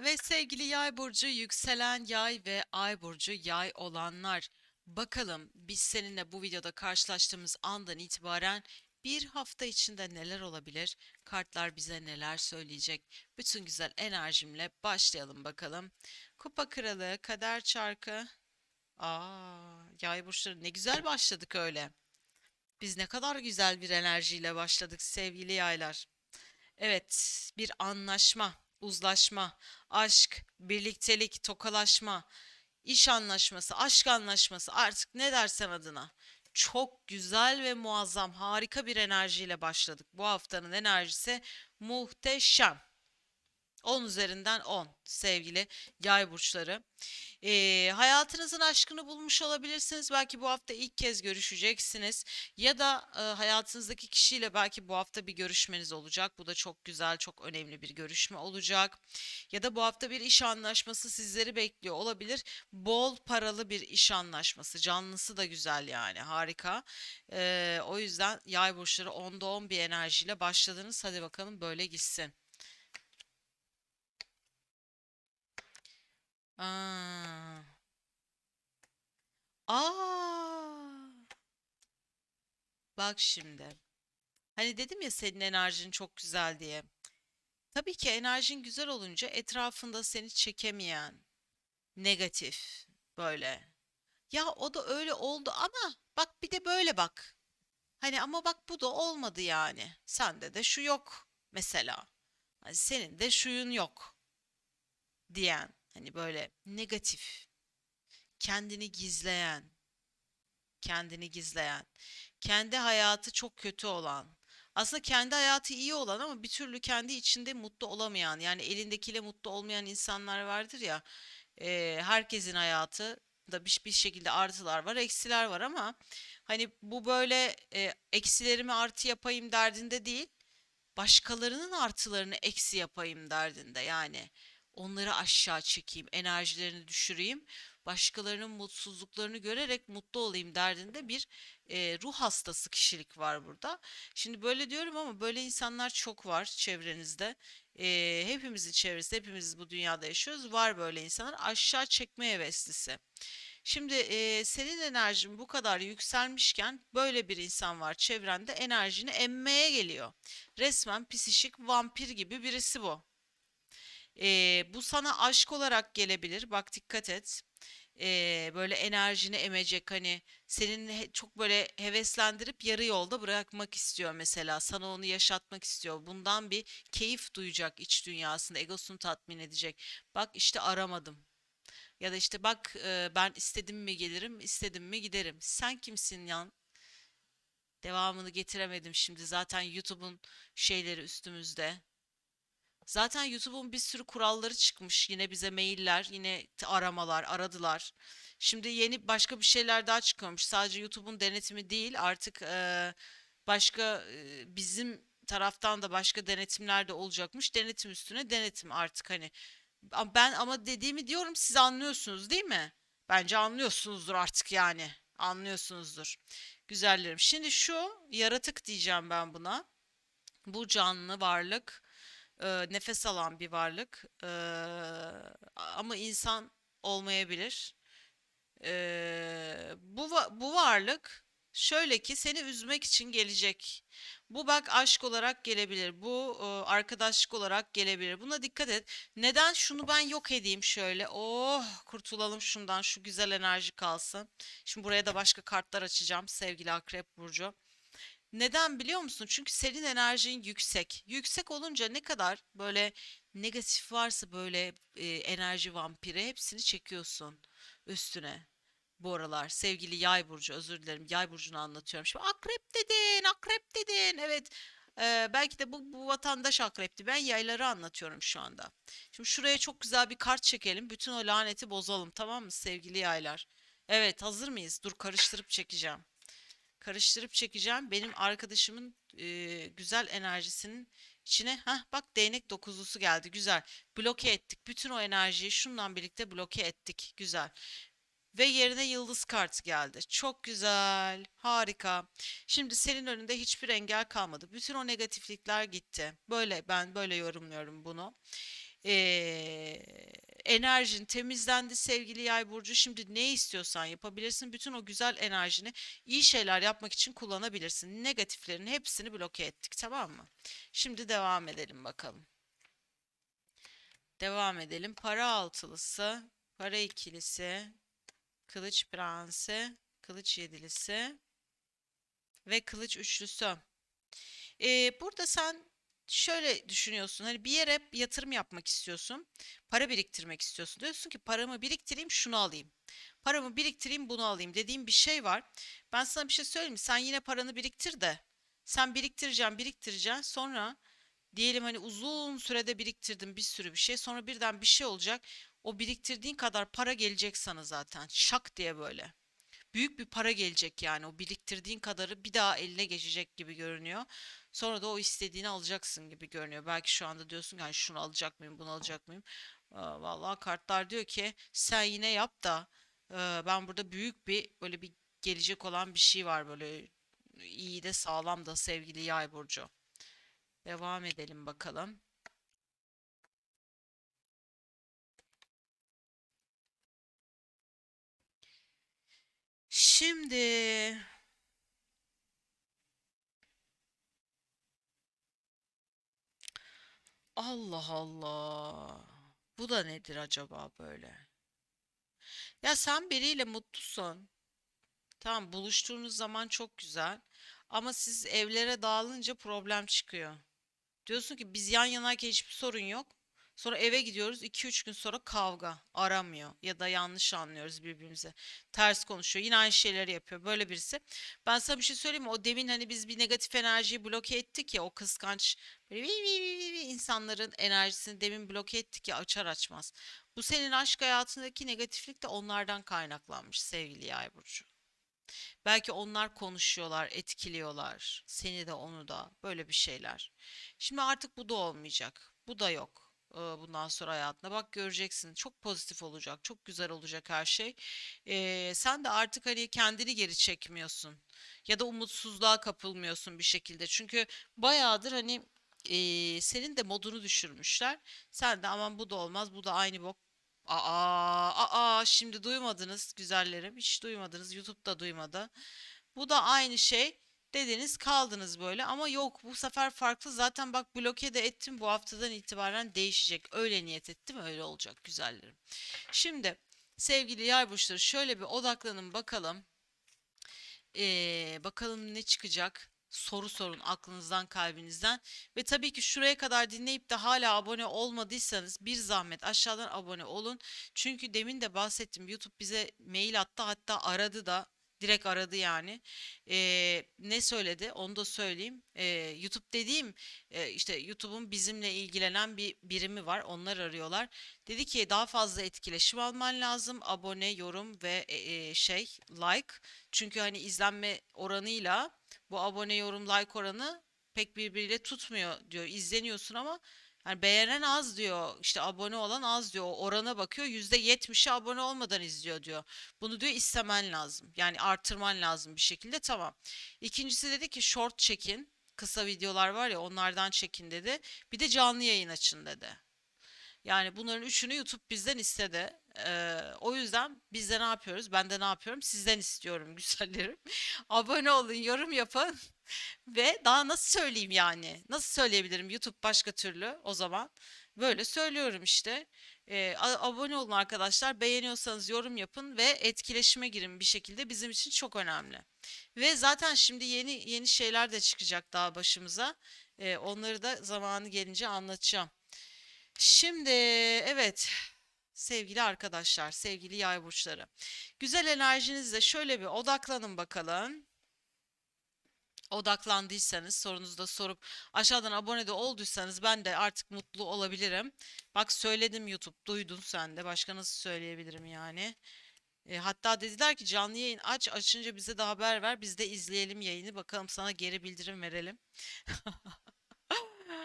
Ve sevgili yay burcu, yükselen yay ve ay burcu yay olanlar. Bakalım biz seninle bu videoda karşılaştığımız andan itibaren bir hafta içinde neler olabilir? Kartlar bize neler söyleyecek? Bütün güzel enerjimle başlayalım bakalım. Kupa kralı, kader çarkı. Aa, yay burçları ne güzel başladık öyle. Biz ne kadar güzel bir enerjiyle başladık sevgili yaylar. Evet, bir anlaşma, uzlaşma, aşk, birliktelik, tokalaşma, iş anlaşması, aşk anlaşması artık ne dersen adına. Çok güzel ve muazzam, harika bir enerjiyle başladık. Bu haftanın enerjisi muhteşem. 10 üzerinden 10 sevgili yay burçları. Ee, hayatınızın aşkını bulmuş olabilirsiniz. Belki bu hafta ilk kez görüşeceksiniz. Ya da e, hayatınızdaki kişiyle belki bu hafta bir görüşmeniz olacak. Bu da çok güzel, çok önemli bir görüşme olacak. Ya da bu hafta bir iş anlaşması sizleri bekliyor olabilir. Bol paralı bir iş anlaşması. Canlısı da güzel yani. Harika. Ee, o yüzden yay burçları 10'da 10 bir enerjiyle başladınız. Hadi bakalım böyle gitsin. Aa. Aa. Bak şimdi. Hani dedim ya senin enerjin çok güzel diye. Tabii ki enerjin güzel olunca etrafında seni çekemeyen, negatif böyle. Ya o da öyle oldu ama bak bir de böyle bak. Hani ama bak bu da olmadı yani. Sende de şu yok mesela. Hani senin de şuyun yok diyen. Hani böyle negatif, kendini gizleyen, kendini gizleyen, kendi hayatı çok kötü olan, aslında kendi hayatı iyi olan ama bir türlü kendi içinde mutlu olamayan, yani elindekiyle mutlu olmayan insanlar vardır ya. eee, herkesin hayatı da bir, bir şekilde artılar var, eksiler var ama hani bu böyle e, eksilerimi artı yapayım derdinde değil başkalarının artılarını eksi yapayım derdinde yani onları aşağı çekeyim, enerjilerini düşüreyim, başkalarının mutsuzluklarını görerek mutlu olayım derdinde bir e, ruh hastası kişilik var burada. Şimdi böyle diyorum ama böyle insanlar çok var çevrenizde. E, hepimizin çevresinde, hepimiz bu dünyada yaşıyoruz. Var böyle insanlar aşağı çekme heveslisi. Şimdi e, senin enerjin bu kadar yükselmişken böyle bir insan var çevrende enerjini emmeye geliyor. Resmen psişik vampir gibi birisi bu. Ee, bu sana aşk olarak gelebilir. Bak dikkat et. Ee, böyle enerjini emecek hani senin çok böyle heveslendirip yarı yolda bırakmak istiyor mesela. Sana onu yaşatmak istiyor. Bundan bir keyif duyacak iç dünyasında, egosunu tatmin edecek. Bak işte aramadım. Ya da işte bak e, ben istedim mi gelirim, istedim mi giderim. Sen kimsin yan? Devamını getiremedim şimdi. Zaten YouTube'un şeyleri üstümüzde. Zaten YouTube'un bir sürü kuralları çıkmış. Yine bize mailler, yine aramalar, aradılar. Şimdi yeni başka bir şeyler daha çıkıyormuş. Sadece YouTube'un denetimi değil, artık eee, başka eee, bizim taraftan da başka denetimler de olacakmış. Denetim üstüne denetim artık hani. Ben ama dediğimi diyorum siz anlıyorsunuz değil mi? Bence anlıyorsunuzdur artık yani. Anlıyorsunuzdur. Güzellerim. Şimdi şu yaratık diyeceğim ben buna. Bu canlı varlık e, nefes alan bir varlık E, ama insan olmayabilir. E, bu bu varlık şöyle ki seni üzmek için gelecek. Bu bak aşk olarak gelebilir. Bu e, arkadaşlık olarak gelebilir. Buna dikkat et. Neden şunu ben yok edeyim şöyle? Oh kurtulalım şundan. Şu güzel enerji kalsın. Şimdi buraya da başka kartlar açacağım sevgili Akrep Burcu. Neden biliyor musun? Çünkü senin enerjin yüksek. Yüksek olunca ne kadar böyle negatif varsa böyle e, enerji vampiri hepsini çekiyorsun üstüne. Bu aralar sevgili Yay burcu özür dilerim Yay burcunu anlatıyorum. Şimdi akrep dedin, akrep dedin. Evet. e, belki de bu, bu vatandaş akrepti. Ben yayları anlatıyorum şu anda. Şimdi şuraya çok güzel bir kart çekelim. Bütün o laneti bozalım tamam mı sevgili yaylar? Evet, hazır mıyız? Dur karıştırıp çekeceğim. Karıştırıp çekeceğim. Benim arkadaşımın e, güzel enerjisinin içine. Hah bak değnek dokuzlusu geldi. Güzel. Bloke ettik. Bütün o enerjiyi şundan birlikte bloke ettik. Güzel. Ve yerine yıldız kartı geldi. Çok güzel. Harika. Şimdi senin önünde hiçbir engel kalmadı. Bütün o negatiflikler gitti. Böyle ben böyle yorumluyorum bunu. Ee, enerjin temizlendi sevgili Yay burcu. Şimdi ne istiyorsan yapabilirsin. Bütün o güzel enerjini iyi şeyler yapmak için kullanabilirsin. Negatiflerin hepsini bloke ettik, tamam mı? Şimdi devam edelim bakalım. Devam edelim. Para altılısı, para ikilisi, kılıç prensi, kılıç yedilisi ve kılıç üçlüsü. Ee, burada sen şöyle düşünüyorsun. Hani bir yere yatırım yapmak istiyorsun. Para biriktirmek istiyorsun. Diyorsun ki paramı biriktireyim, şunu alayım. Paramı biriktireyim, bunu alayım dediğim bir şey var. Ben sana bir şey söyleyeyim mi? Sen yine paranı biriktir de sen biriktireceksin, biriktireceksin. Sonra diyelim hani uzun sürede biriktirdin bir sürü bir şey. Sonra birden bir şey olacak. O biriktirdiğin kadar para gelecek sana zaten. Şak diye böyle büyük bir para gelecek yani o biriktirdiğin kadarı bir daha eline geçecek gibi görünüyor. Sonra da o istediğini alacaksın gibi görünüyor. Belki şu anda diyorsun ki hani şunu alacak mıyım, bunu alacak mıyım? Vallahi kartlar diyor ki sen yine yap da e, ben burada büyük bir böyle bir gelecek olan bir şey var böyle iyi de sağlam da sevgili Yay burcu. Devam edelim bakalım. Şimdi Allah Allah. Bu da nedir acaba böyle? Ya sen biriyle mutlusun. Tamam, buluştuğunuz zaman çok güzel. Ama siz evlere dağılınca problem çıkıyor. Diyorsun ki biz yan yanayken hiçbir sorun yok. Sonra eve gidiyoruz iki üç gün sonra kavga aramıyor ya da yanlış anlıyoruz birbirimize. Ters konuşuyor. Yine aynı şeyleri yapıyor. Böyle birisi. Ben sana bir şey söyleyeyim mi? O demin hani biz bir negatif enerjiyi bloke ettik ya o kıskanç böyle insanların enerjisini demin bloke ettik ya açar açmaz. Bu senin aşk hayatındaki negatiflik de onlardan kaynaklanmış sevgili Yay burcu. Belki onlar konuşuyorlar, etkiliyorlar. Seni de onu da. Böyle bir şeyler. Şimdi artık bu da olmayacak. Bu da yok. Bundan sonra hayatında bak göreceksin çok pozitif olacak çok güzel olacak her şey sen de artık hani kendini geri çekmiyorsun ya da umutsuzluğa kapılmıyorsun bir şekilde çünkü bayağıdır hani senin de modunu düşürmüşler sen de aman bu da olmaz bu da aynı bok Aa, aa, şimdi duymadınız güzellerim. Hiç duymadınız. YouTube'da duymadı. Bu da aynı şey. Dediniz kaldınız böyle ama yok bu sefer farklı. Zaten bak bloke de ettim bu haftadan itibaren değişecek. Öyle niyet ettim öyle olacak güzellerim. Şimdi sevgili yay burçları şöyle bir odaklanın bakalım. Ee, bakalım ne çıkacak? Soru sorun aklınızdan, kalbinizden. Ve tabii ki şuraya kadar dinleyip de hala abone olmadıysanız bir zahmet aşağıdan abone olun. Çünkü demin de bahsettim YouTube bize mail attı hatta aradı da direkt aradı yani. Ee, ne söyledi onu da söyleyeyim. Ee, YouTube dediğim e, işte YouTube'un bizimle ilgilenen bir birimi var. Onlar arıyorlar. Dedi ki daha fazla etkileşim alman lazım. Abone, yorum ve e, e, şey like. Çünkü hani izlenme oranıyla bu abone, yorum, like oranı pek birbiriyle tutmuyor diyor. İzleniyorsun ama yani beğenen az diyor. İşte abone olan az diyor. Orana bakıyor. %70'i abone olmadan izliyor diyor. Bunu diyor istemen lazım. Yani artırman lazım bir şekilde. Tamam. İkincisi dedi ki short çekin. Kısa videolar var ya onlardan çekin dedi. Bir de canlı yayın açın dedi. Yani bunların üçünü YouTube bizden istedi. Ee, o yüzden biz de ne yapıyoruz? Ben de ne yapıyorum? Sizden istiyorum güzellerim. Abone olun, yorum yapın ve daha nasıl söyleyeyim yani? Nasıl söyleyebilirim YouTube başka türlü o zaman? Böyle söylüyorum işte. Ee, abone olun arkadaşlar. Beğeniyorsanız yorum yapın ve etkileşime girin bir şekilde bizim için çok önemli. Ve zaten şimdi yeni yeni şeyler de çıkacak daha başımıza. Ee, onları da zamanı gelince anlatacağım. Şimdi evet sevgili arkadaşlar, sevgili yay burçları. Güzel enerjinizle şöyle bir odaklanın bakalım. Odaklandıysanız sorunuzu da sorup aşağıdan abone de olduysanız ben de artık mutlu olabilirim. Bak söyledim YouTube, duydun sen de. Başka nasıl söyleyebilirim yani? E, hatta dediler ki canlı yayın aç, açınca bize de haber ver. Biz de izleyelim yayını. Bakalım sana geri bildirim verelim.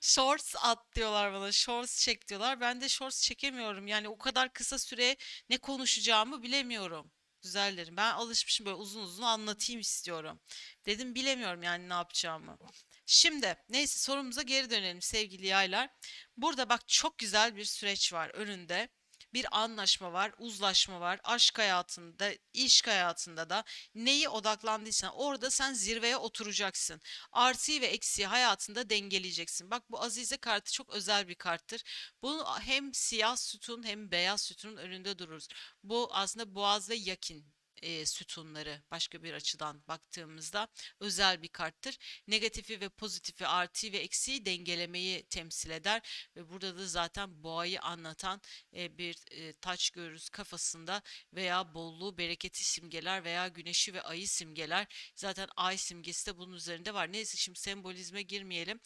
Shorts at diyorlar bana. Shorts çek diyorlar. Ben de shorts çekemiyorum. Yani o kadar kısa süre ne konuşacağımı bilemiyorum. Güzellerim. Ben alışmışım böyle uzun uzun anlatayım istiyorum. Dedim bilemiyorum yani ne yapacağımı. Şimdi neyse sorumuza geri dönelim sevgili yaylar. Burada bak çok güzel bir süreç var önünde. Bir anlaşma var, uzlaşma var. Aşk hayatında, iş hayatında da neyi odaklandıysan orada sen zirveye oturacaksın. Artıyı ve eksiği hayatında dengeleyeceksin. Bak bu Azize kartı çok özel bir karttır. Bunu hem siyah sütun hem beyaz sütunun önünde dururuz. Bu aslında boğaz ve yakin e, sütunları başka bir açıdan baktığımızda özel bir karttır. Negatifi ve pozitifi, artıyı ve eksiği dengelemeyi temsil eder ve burada da zaten boğayı anlatan e, bir e, taç görürüz kafasında veya bolluğu, bereketi simgeler veya güneşi ve ayı simgeler. Zaten ay simgesi de bunun üzerinde var. Neyse şimdi sembolizme girmeyelim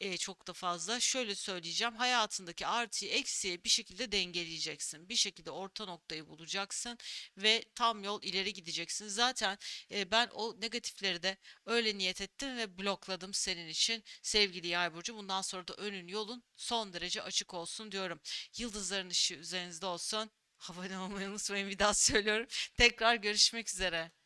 e, çok da fazla. Şöyle söyleyeceğim. Hayatındaki artıyı eksiği bir şekilde dengeleyeceksin. Bir şekilde orta noktayı bulacaksın ve tam yol ileri gideceksin. Zaten e, ben o negatifleri de öyle niyet ettim ve blokladım senin için sevgili Yay burcu. Bundan sonra da önün yolun son derece açık olsun diyorum. Yıldızların ışığı üzerinizde olsun. Abone olmayı unutmayın bir daha söylüyorum. Tekrar görüşmek üzere.